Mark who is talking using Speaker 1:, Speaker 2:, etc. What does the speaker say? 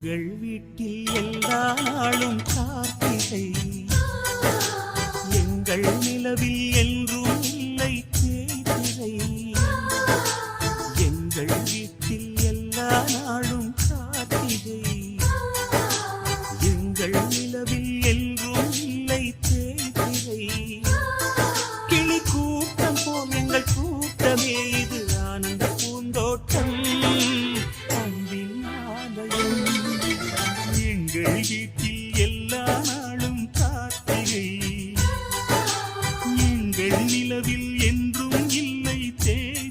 Speaker 1: எங்கள் வீட்டில் எல்லா நாளும் காத்திரை. எங்கள் நிலவில் என்றும் இல்லை தேய்திரை. எங்கள் எல்லா நாளும் கார்த்திகை. எங்கள் நிலவில் என்றும் இல்லை தே